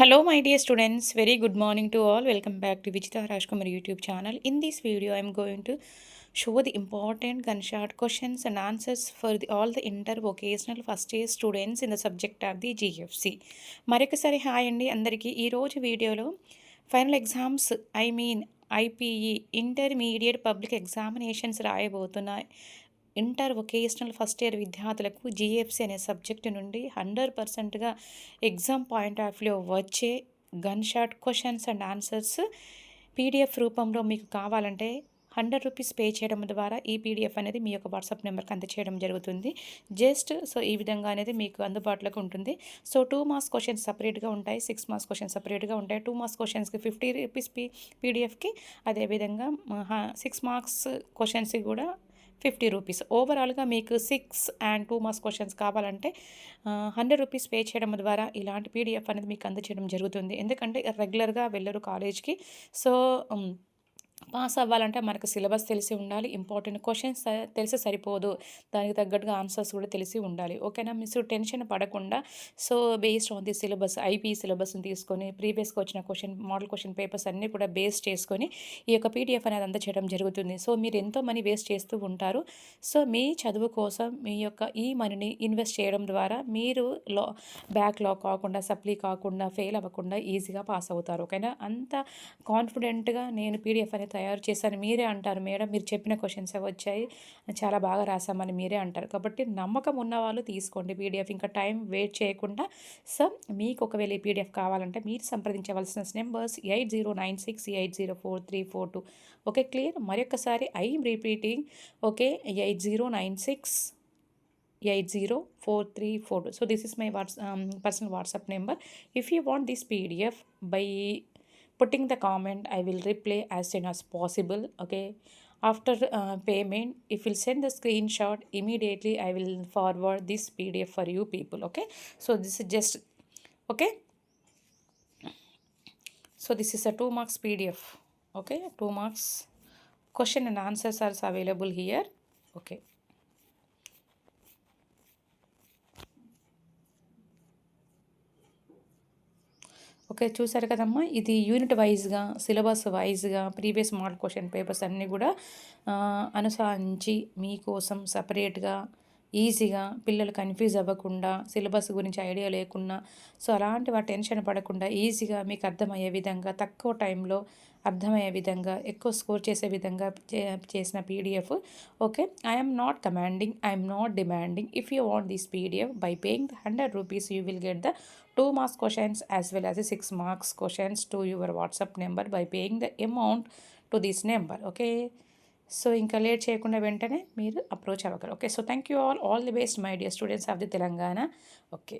Hello my dear students very good morning to all welcome back to Vijitha Raj Kumar YouTube channel in this video I'm going to show the important gun short questions and answers for the all the inter vocational first year students in the subject of the GFC మరొకసారి hi అండి. అందరికీ ఈరోజు వీడియోలో final exams I mean IPE intermediate public examinations రాయబోతున్నాయి. Inter vocational first year విద్యార్థులకు GFC అనే subject నుండి hundred పర్సెంట్గా ఎగ్జామ్ పాయింట్ ఆఫ్ వ్యూ వచ్చే gun shot questions and answers PDF రూపంలో మీకు కావాలంటే హండ్రెడ్ రూపీస్ పే చేయడం ద్వారా ఈ పీడిఎఫ్ అనేది మీ యొక్క వాట్సాప్ నెంబర్కి అందచేయడం జరుగుతుంది. జస్ట్ సో ఈ విధంగా అనేది మీకు అందుబాటులోకి ఉంటుంది. సో టూ మార్క్స్ క్వశ్చన్స్ సపరేట్గా ఉంటాయి సిక్స్ మార్క్స్ క్వశ్చన్స్ సపరేట్గా ఉంటాయి. టూ మార్క్స్ క్వశ్చన్స్కి ఫిఫ్టీ రూపీస్ పీ పీడిఎఫ్కి అదేవిధంగా సిక్స్ మార్క్స్ క్వశ్చన్స్కి కూడా ఫిఫ్టీ రూపీస్. ఓవరాల్గా మీకు six and two marks questions కావాలంటే హండ్రెడ్ రూపీస్ పే చేయడం ద్వారా ఇలాంటి పీడిఎఫ్ అనేది మీకు అందచేయడం జరుగుతుంది. ఎందుకంటే రెగ్యులర్గా వెళ్ళరు కాలేజ్కి సో పాస్ అవ్వాలంటే మనకు సిలబస్ తెలిసి ఉండాలి ఇంపార్టెంట్ క్వశ్చన్స్ తెలిసి సరిపోదు. దానికి తగ్గట్టుగా ఆన్సర్స్ కూడా తెలిసి ఉండాలి. ఓకేనా? మిస్ టెన్షన్ పడకుండా. So based on the syllabus IP సిలబస్ని తీసుకొని ప్రీవియస్గా వచ్చిన క్వశ్చన్ మోడల్ క్వశ్చన్ పేపర్స్ అన్నీ కూడా బేస్ చేసుకొని ఈ యొక్క పీడిఎఫ్ అనేది అందచేయడం జరుగుతుంది. సో మీరు ఎంతో మనీ వేస్ట్ చేస్తూ ఉంటారు. సో మీ చదువు కోసం మీ యొక్క ఈ మనీని ఇన్వెస్ట్ చేయడం ద్వారా మీరు లో లా కాకుండా సప్లీ కాకుండా ఫెయిల్ అవ్వకుండా ఈజీగా పాస్ అవుతారు. ఓకేనా? అంత కాన్ఫిడెంట్గా నేను పీడిఎఫ్ అనేది తయారు చేశాను మీరే అంటారు మేడం మీరు చెప్పిన క్వశ్చన్స్ వచ్చాయి. చాలా బాగా రాసామని మీరే అంటారు. కాబట్టి నమ్మకం ఉన్న వాళ్ళు తీసుకోండి పీడిఎఫ్ ఇంకా టైం వెయిట్ చేయకుండా సో మీకు ఒకవేళ ఈ పీడిఎఫ్ కావాలంటే మీరు సంప్రదించవలసిన numbers eight zero nine six eight zero four three four two. Okay clear? మరొకసారి I'm repeating okay eight zero nine six eight zero four three four so this is my what's personal WhatsApp number if you want this PDF by putting the comment i will reply as soon as possible okay? After uh, payment if you send the screenshot immediately i will forward this pdf for you people okay? So this is just okay? So this is a 2 marks pdf okay? 2 marks. Question and answers are available here okay okay చూసారు కదమ్మా? ఇది unit వైజ్గా syllabus వైజ్గా previous model question papers అన్నీ కూడా అనుసరించి మీకోసం సపరేట్గా ఈజీగా పిల్లలు కన్ఫ్యూజ్ అవ్వకుండా సిలబస్ గురించి ఐడియా లేకుండా సో అలాంటి వాటి టెన్షన్ పడకుండా ఈజీగా మీకు అర్థమయ్యే విధంగా తక్కువ టైంలో అర్థమయ్యే విధంగా ఎక్కువ స్కోర్ చేసే విధంగా చేసిన PDF okay? I'm not commanding I'm not demanding if you want this PDF by paying hundred rupees you will get the two marks questions as well as six marks questions to your WhatsApp number by paying the amount to this number okay? So ఇంకా late చేయకుండా వెంటనే మీరు approach అవ్వగలరు okay? So thank you all all the best my dear students of the Telangana okay?